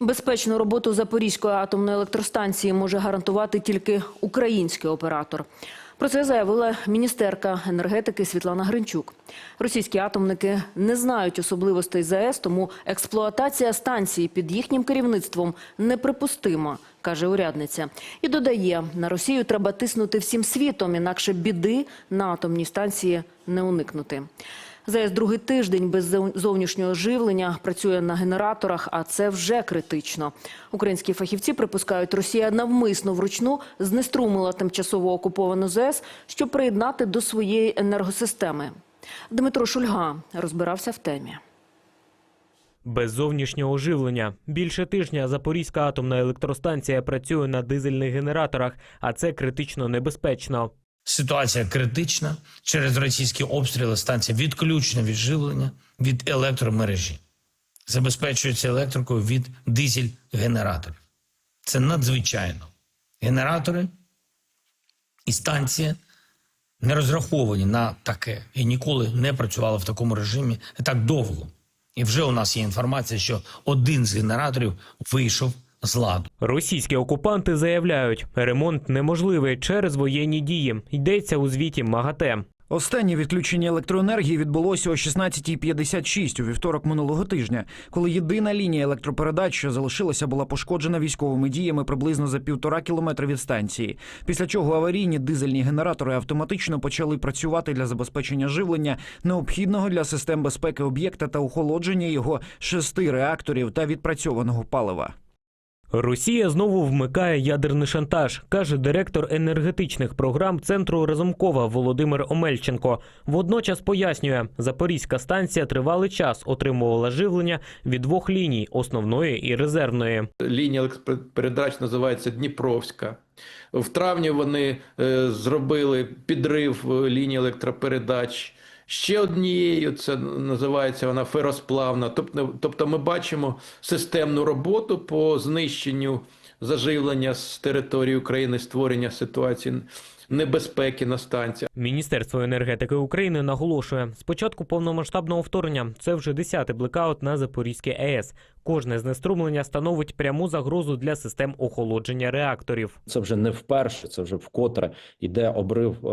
Безпечну роботу Запорізької атомної електростанції може гарантувати тільки український оператор. Про це заявила міністерка енергетики Світлана Гринчук. Російські атомники не знають особливостей ЗАЕС, тому експлуатація станції під їхнім керівництвом неприпустима, каже урядниця. І додає, на Росію треба тиснути всім світом, інакше біди на атомній станції не уникнути. ЗАЕС другий тиждень без зовнішнього живлення працює на генераторах, а це вже критично. Українські фахівці припускають, Росія навмисно вручну знеструмила тимчасово окуповану ЗАЕС, щоб приєднати до своєї енергосистеми. Дмитро Шульга розбирався в темі. Без зовнішнього живлення більше тижня Запорізька атомна електростанція працює на дизельних генераторах, а це критично небезпечно. Ситуація критична. Через російські обстріли станція відключена від живлення від електромережі. Забезпечується електрикою від дизель-генераторів. Це надзвичайно. Генератори і станція не розраховані на таке і ніколи не працювали в такому режимі так довго. І вже у нас є інформація, що один з генераторів вийшов з ладу. Російські окупанти заявляють, ремонт неможливий через воєнні дії. Йдеться у звіті МАГАТЕ. Останнє відключення електроенергії відбулося о 16.56 у вівторок минулого тижня, коли єдина лінія електропередач, що залишилася, була пошкоджена військовими діями приблизно за півтора кілометра від станції. Після чого аварійні дизельні генератори автоматично почали працювати для забезпечення живлення, необхідного для систем безпеки об'єкта та охолодження його шести реакторів та відпрацьованого палива. Росія знову вмикає ядерний шантаж, каже директор енергетичних програм центру Разумкова Володимир Омельченко. Водночас пояснює, Запорізька станція тривалий час отримувала живлення від двох ліній основної і резервної. лінія електропередач називається Дніпровська. В травні вони е, зробили підрив е, лінії електропередач. Ще однією, це називається вона феросплавна. Тобто, тобто ми бачимо системну роботу по знищенню заживлення з території України, створення ситуації небезпеки на станціях. Міністерство енергетики України наголошує, спочатку повномасштабного вторгнення це вже 10-й блекаут на Запорізькій АЕС. Кожне знеструмлення становить пряму загрозу для систем охолодження реакторів. Це вже не вперше, це вже вкотре йде обрив е,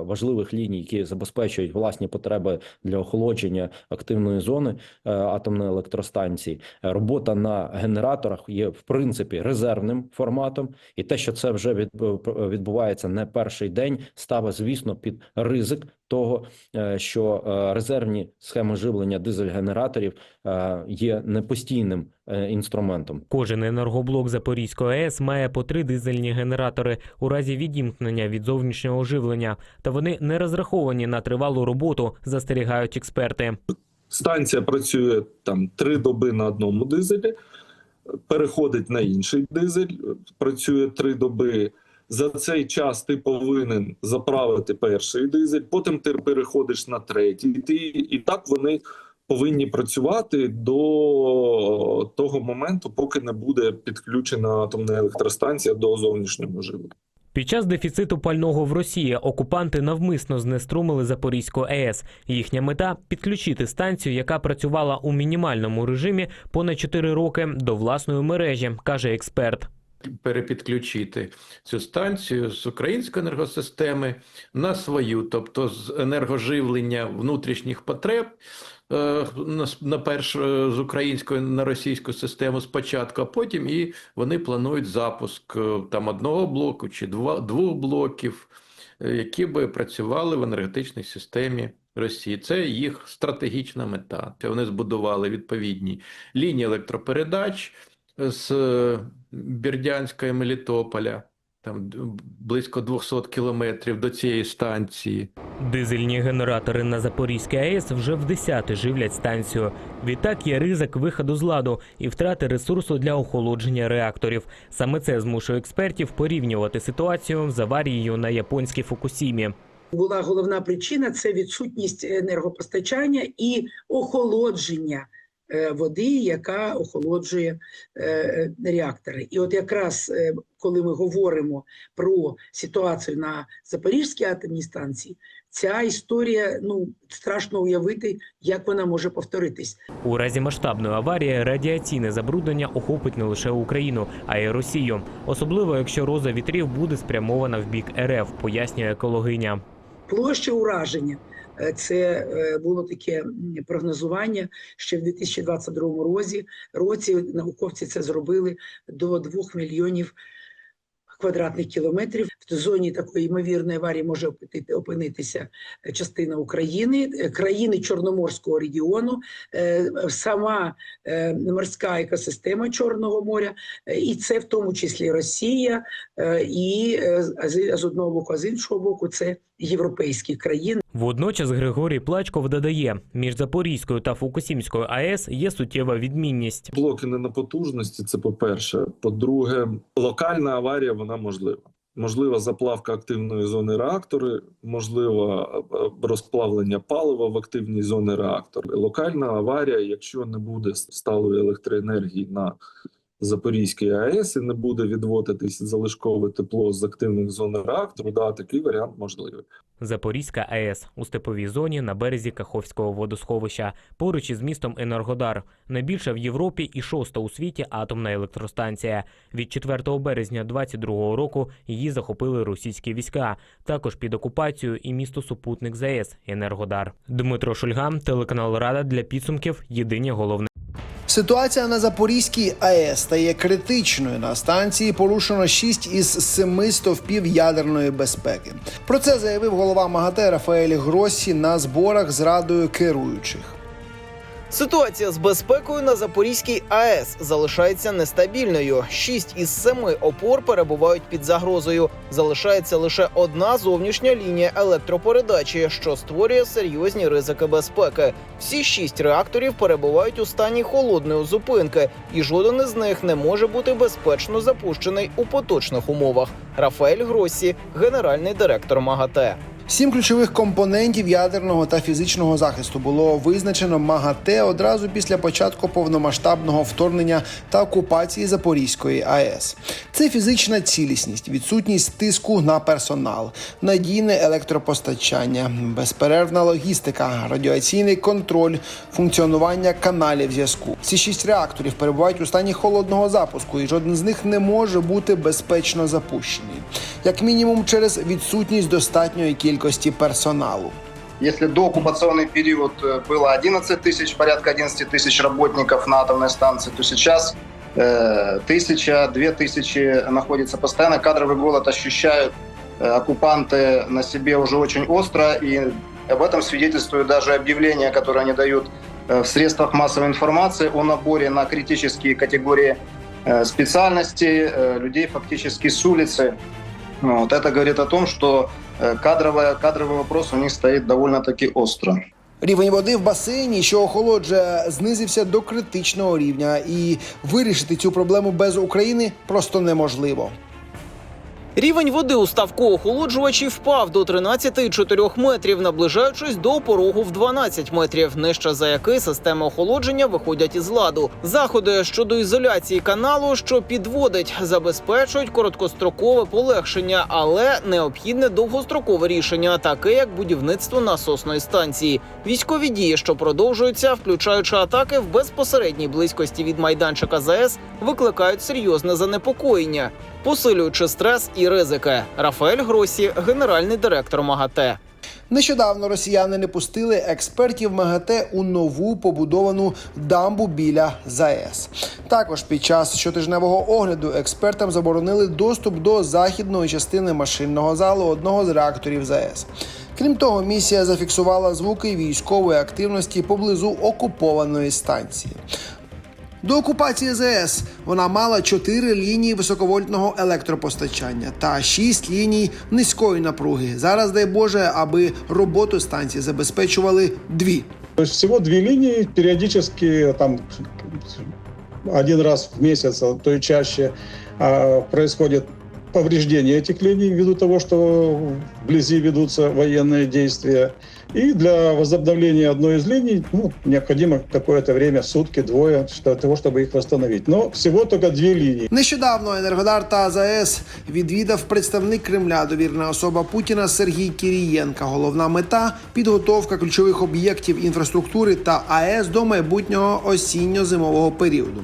важливих ліній, які забезпечують власні потреби для охолодження активної зони е, атомної електростанції. Робота на генераторах є в принципі резервним форматом, і те, що це вже від, відбувається не перший день, ставить, звісно, під ризик того, е, що резервні схеми живлення дизель-генераторів є непостійним е, інструментом. Кожен енергоблок Запорізької АЕС має по три дизельні генератори у разі відімкнення від зовнішнього живлення, та вони не розраховані на тривалу роботу, застерігають експерти. станція працює там три доби на одному дизелі, переходить на інший дизель, працює три доби. За цей час ти повинен заправити перший дизель, потім ти переходиш на третій. Ти і так вони повинні працювати до того моменту, поки не буде підключена атомна електростанція до зовнішнього живлення. Під час дефіциту пального в Росії окупанти навмисно знеструмили Запорізьку АЕС. Їхня мета підключити станцію, яка працювала у мінімальному режимі понад 4 роки до власної мережі, каже експерт. Перепідключити цю станцію з української енергосистеми на свою, тобто з енергоживлення внутрішніх потреб е, на, перш е, з української на російську систему спочатку, а потім і вони планують запуск е, там одного блоку чи двох блоків, які би працювали в енергетичній системі. Росії це їх стратегічна мета. Вони збудували відповідні лінії електропередач з е, Бердянська і Мелітополя, там близько 200 кілометрів до цієї станції. Дизельні генератори на Запорізькій АЕС вже в десяти живлять станцію. Відтак є ризик виходу з ладу і втрати ресурсу для охолодження реакторів. Саме це змушує експертів порівнювати ситуацію з аварією на японській Фукусімі. була головна причина це відсутність енергопостачання і охолодження води, яка охолоджує е, реактори. І от якраз е, коли ми говоримо про ситуацію на Запорізькій атомній станції, ця історія ну страшно уявити, як вона може повторитись. У разі масштабної аварії радіаційне забруднення охопить не лише Україну, а й Росію. Особливо, якщо роза вітрів буде спрямована в бік РФ, пояснює екологиня. Площа ураження е, це е, було таке прогнозування ще в 2022 році. Році науковці це зробили до 2 мільйонів квадратних кілометрів. В зоні такої ймовірної аварії може опинити- опинитися е, частина України, е, країни Чорноморського регіону, е, сама морська екосистема Чорного моря, і це в тому числі Росія, і з з одного боку, а з іншого боку, це європейські країни. Водночас Григорій Плачков додає, між Запорізькою та Фукусімською АЕС є суттєва відмінність. Блоки не на потужності, це по-перше. По-друге, локальна аварія вона можлива. Можлива заплавка активної зони реактори, можливо е, розплавлення палива в активній зоні реактора. Локальна аварія, якщо не буде сталої електроенергії на Запорізькій АЕС і не буде відводитись залишкове тепло з активних зон реактору, да, такий варіант можливий. Запорізька АЕС у степовій зоні на березі Каховського водосховища, поруч із містом Енергодар. Найбільша в Європі і шоста у світі атомна електростанція. Від 4 березня 22 року її захопили російські війська. Також під окупацією і місто супутник ЗАЕС Енергодар. Дмитро Шульгам, телеканал Рада для підсумків. Єдині головне. Ситуація на Запорізькій АЕС стає критичною. На станції порушено 6 із 7 стовпів ядерної безпеки. Про це заявив голова МАГАТЕ Рафаель Гроссі на зборах з радою керуючих. Ситуація з безпекою на Запорізькій АЕС залишається нестабільною. Шість із семи опор перебувають під загрозою. Залишається лише одна зовнішня лінія електропередачі, що створює серйозні ризики безпеки. Всі шість реакторів перебувають у стані холодної зупинки, і жоден із них не може бути безпечно запущений у поточних умовах. Рафаель Гросі, генеральний директор МАГАТЕ. Сім ключових компонентів ядерного та фізичного захисту було визначено МАГАТЕ одразу після початку повномасштабного вторгнення та окупації Запорізької АЕС. Це фізична цілісність, відсутність тиску на персонал, надійне електропостачання, безперервна логістика, радіаційний контроль, функціонування каналів зв'язку. Ці шість реакторів перебувають у стані холодного запуску, і жоден з них не може бути безпечно запущений, як мінімум через відсутність достатньої кількості персоналу. Если до оккупационный период э, было 11 тысяч, порядка 11 тысяч работников на атомной станции, то сейчас э, тысяча, две тысячи находится постоянно. Кадровый голод ощущают э, оккупанты на себе уже очень остро, и об этом свидетельствуют даже объявления, которые они дают э, в средствах массовой информации о наборе на критические категории э, специальностей людей фактически с улицы. Вот. Это говорит о том, что э, кадровая, кадровый вопрос у них стоит довольно-таки остро. Рівень води в басейні, що охолоджує, знизився до критичного рівня, і вирішити цю проблему без України просто неможливо. Рівень води у ставку охолоджувачі впав до 13,4 метрів, наближаючись до порогу в 12 метрів, нижче за який системи охолодження виходять із ладу. Заходи щодо ізоляції каналу, що підводить, забезпечують короткострокове полегшення, але необхідне довгострокове рішення, таке як будівництво насосної станції. Військові дії, що продовжуються, включаючи атаки в безпосередній близькості від майданчика ЗАЕС, викликають серйозне занепокоєння, посилюючи стрес і ризики. Рафаель Гросі, генеральний директор МАГАТЕ. Нещодавно росіяни не пустили експертів МАГАТЕ у нову побудовану дамбу біля ЗАЕС. Також під час щотижневого огляду експертам заборонили доступ до західної частини машинного залу одного з реакторів ЗАЕС. Крім того, місія зафіксувала звуки військової активності поблизу окупованої станції. До окупації ЗС вона мала чотири лінії високовольтного електропостачання та шість ліній низької напруги. Зараз дай Боже, аби роботу станції забезпечували дві. То есть всего две там один раз в месяц, а то и чаще происходит повреждение этих линий ввиду того, что вблизи ведутся военные действия. И для возобновления одной из линий ну, необходимо какое-то время, сутки, двое, для того, чтобы их восстановить. Но всего только две линии. Нещодавно Енергодар та АЗС відвідав представник Кремля, довірена особа Путіна Сергій Кірієнка. Головна мета підготовка ключових об'єктів інфраструктури та АЕС до майбутнього осінньо-зимового періоду.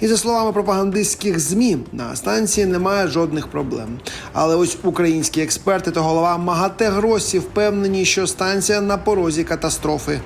І за словами пропагандистських змі, на станції немає жодних проблем. Але ось українські експерти та голова МАГАТЕ Гросі впевнені, що станція на порозі катастрофи.